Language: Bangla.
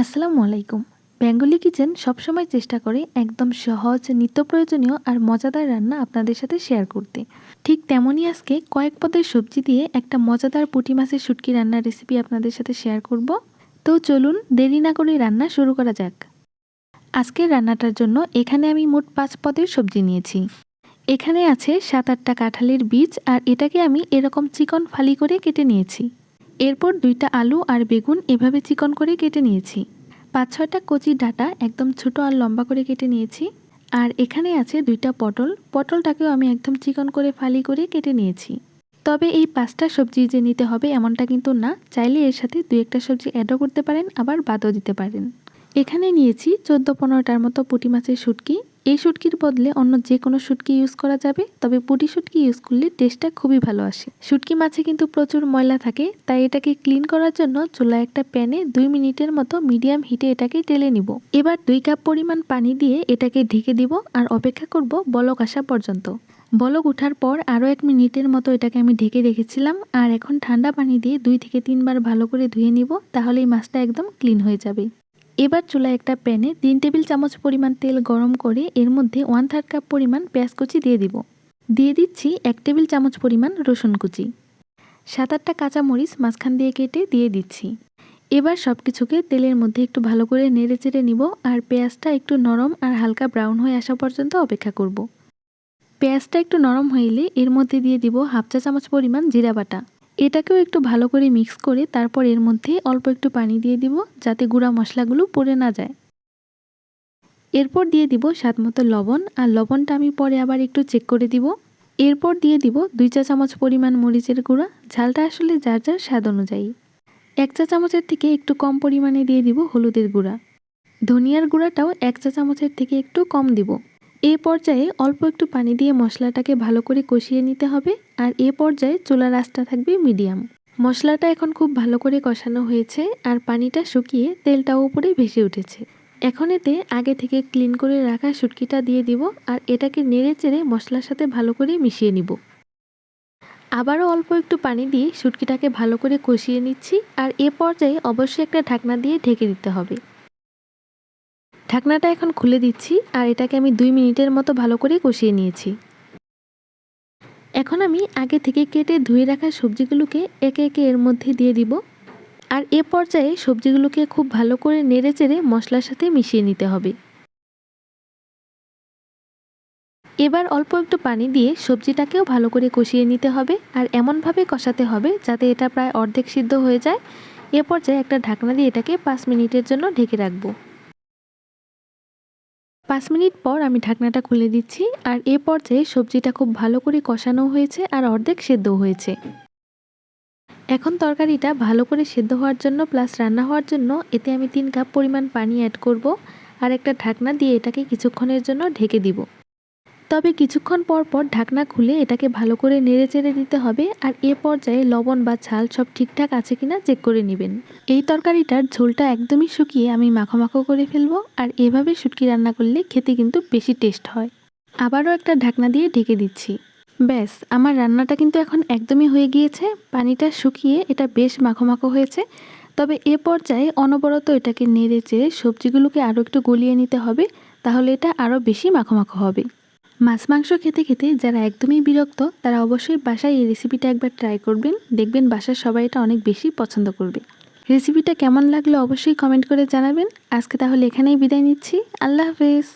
আসসালামু আলাইকুম। বেঙ্গলি কিচেন সবসময় চেষ্টা করে একদম সহজ নিত্য প্রয়োজনীয় আর মজাদার রান্না আপনাদের সাথে শেয়ার করতে। ঠিক তেমনই আজকে কয়েক পদের সবজি দিয়ে একটা মজাদার পুঁটি মাছের শুটকি রান্নার রেসিপি আপনাদের সাথে শেয়ার করব। তো চলুন দেরি না করে রান্না শুরু করা যাক। আজকের রান্নাটার জন্য এখানে আমি মোট পাঁচ পদের সবজি নিয়েছি। এখানে আছে সাত আটটা কাঁঠালের বীজ আর এটাকে আমি এরকম চিকন ফালি করে কেটে নিয়েছি। এরপর দুইটা আলু আর বেগুন এভাবে চিকন করে কেটে নিয়েছি। পাঁচ ছয়টা কচি ডাটা একদম ছোট আর লম্বা করে কেটে নিয়েছি। আর এখানে আছে দুইটা পটল। পটলটাকেও আমি একদম চিকন করে ফালি করে কেটে নিয়েছি। তবে এই পাঁচটা সবজি যে নিতে হবে এমনটা কিন্তু না। চাইলে এর সাথে দুই একটা সবজি অ্যাডও করতে পারেন, আবার বাদও দিতে পারেন। এখানে নিয়েছি চোদ্দ পনেরোটার মতো পুঁটি মাছের শুটকি। এই শুটকির বদলে অন্য যে কোনো শুটকি ইউজ করা যাবে, তবে পুঁটি শুটকি ইউজ করলে টেস্টটা খুবই ভালো আসে। শুটকি মাছে কিন্তু প্রচুর ময়লা থাকে, তাই এটাকে ক্লিন করার জন্য চুলা একটা প্যানে দুই মিনিটের মতো মিডিয়াম হিটে এটাকে টেলে নিব। এবার দুই কাপ পরিমাণ পানি দিয়ে এটাকে ঢেকে দিব আর অপেক্ষা করব বলক আসা পর্যন্ত। বলক ওঠার পর আরও এক মিনিটের মতো এটাকে আমি ঢেকে রেখেছিলাম আর এখন ঠান্ডা পানি দিয়ে দুই থেকে তিনবার ভালো করে ধুয়ে নিব তাহলে এই মাছটা একদম ক্লিন হয়ে যাবে। এবার চুলায় একটা প্যানে তিন টেবিল চামচ পরিমাণ তেল গরম করে এর মধ্যে ওয়ান থার্ড কাপ পরিমাণ পেঁয়াজ কুচি দিয়ে দিব। দিয়ে দিচ্ছি এক টেবিল চামচ পরিমাণ রসুন কুচি। সাত আটটা কাঁচামরিচ মাঝখান দিয়ে কেটে দিয়ে দিচ্ছি। এবার সব কিছুকে তেলের মধ্যে একটু ভালো করে নেড়ে চেড়ে নিব আর পেঁয়াজটা একটু নরম আর হালকা ব্রাউন হয়ে আসা পর্যন্ত অপেক্ষা করব। পেঁয়াজটা একটু নরম হইলে এর মধ্যে দিয়ে দিব হাফ চা চামচ পরিমাণ জিরা বাটা। এটাকেও একটু ভালো করে মিক্স করে তারপর এর মধ্যে অল্প একটু পানি দিয়ে দিব যাতে গুঁড়া মশলাগুলো পড়ে না যায়। এরপর দিয়ে দিব স্বাদ মতো লবণ আর লবণটা আমি পরে আবার একটু চেক করে দিব। এরপর দিয়ে দিব দুই চা চামচ পরিমাণ মরিচের গুঁড়া, ঝালটা আসলে যার যার স্বাদ অনুযায়ী। এক চা চামচের থেকে একটু কম পরিমাণে দিয়ে দিব হলুদের গুঁড়া। ধনিয়ার গুঁড়াটাও এক চা চামচের থেকে একটু কম দিব। এ পর্যায়ে অল্প একটু পানি দিয়ে মশলাটাকে ভালো করে কষিয়ে নিতে হবে আর এ পর্যায়ে চুলার আঁচটা থাকবে মিডিয়াম। মশলাটা এখন খুব ভালো করে কষানো হয়েছে আর পানিটা শুকিয়ে তেলটাও উপরে ভেসে উঠেছে। এখন এতে আগে থেকে ক্লিন করে রাখা শুটকিটা দিয়ে দিব আর এটাকে নেড়ে চেড়ে মশলার সাথে ভালো করে মিশিয়ে নিব। আবারও অল্প একটু পানি দিয়ে শুটকিটাকে ভালো করে কষিয়ে নিচ্ছি আর এ পর্যায়ে অবশ্যই একটা ঢাকনা দিয়ে ঢেকে দিতে হবে। ঢাকনাটা এখন খুলে দিচ্ছি আর এটাকে আমি দুই মিনিটের মতো ভালো করে কষিয়ে নিয়েছি। এখন আমি আগে থেকে কেটে ধুয়ে রাখা সবজিগুলোকে একে একে এর মধ্যে দিয়ে দিব। আর এ পর্যায়ে সবজিগুলোকে খুব ভালো করে নেড়ে চেড়ে মশলার সাথে মিশিয়ে নিতে হবে। এবার অল্প একটু পানি দিয়ে সবজিটাকেও ভালো করে কষিয়ে নিতে হবে আর এমনভাবে কষাতে হবে যাতে এটা প্রায় অর্ধেক সিদ্ধ হয়ে যায়। এ পর্যায়ে একটা ঢাকনা দিয়ে এটাকে পাঁচ মিনিটের জন্য ঢেকে রাখব। পাঁচ মিনিট পর আমি ঢাকনাটা খুলে দিচ্ছি আর এ পর্যায়ে সবজিটা খুব ভালো করে কষানো হয়েছে আর অর্ধেক সেদ্ধ হয়েছে। এখন তরকারিটা ভালো করে সেদ্ধ হওয়ার জন্য প্লাস রান্না হওয়ার জন্য এতে আমি তিন কাপ পরিমাণ পানি অ্যাড করব আর একটা ঢাকনা দিয়ে এটাকে কিছুক্ষণের জন্য ঢেকে দিব। তবে কিছুক্ষণ পর পর ঢাকনা খুলে এটাকে ভালো করে নেড়ে চেড়ে দিতে হবে আর এ পর্যায়ে লবণ বা ঝাল সব ঠিকঠাক আছে কিনা চেক করে নেবেন। এই তরকারিটার ঝোলটা একদমই শুকিয়ে আমি মাখো করে ফেলব আর এভাবে শুটকি রান্না করলে খেতে কিন্তু বেশি টেস্ট হয়। আবারও একটা ঢাকনা দিয়ে ঢেকে দিচ্ছি। ব্যাস, আমার রান্নাটা কিন্তু এখন একদমই হয়ে গিয়েছে। পানিটা শুকিয়ে এটা বেশ মাখো হয়েছে। তবে এ পর্যায়ে অনবরত এটাকে নেড়ে চেড়ে সবজিগুলোকে আরও একটু গলিয়ে নিতে হবে, তাহলে এটা আরও বেশি মাখো হবে। মাছ মাংস খেতে খেতে যারা একদমই বিরক্ত, তারা অবশ্যই বাসায় এই রেসিপিটা একবার ট্রাই করবেন। দেখবেন বাসার সবাই এটা অনেক বেশি পছন্দ করবে। রেসিপিটা কেমন লাগল অবশ্যই কমেন্ট করে জানাবেন। আজকে তাহলে এখানেই বিদায় নিচ্ছি। আল্লাহ হাফেজ।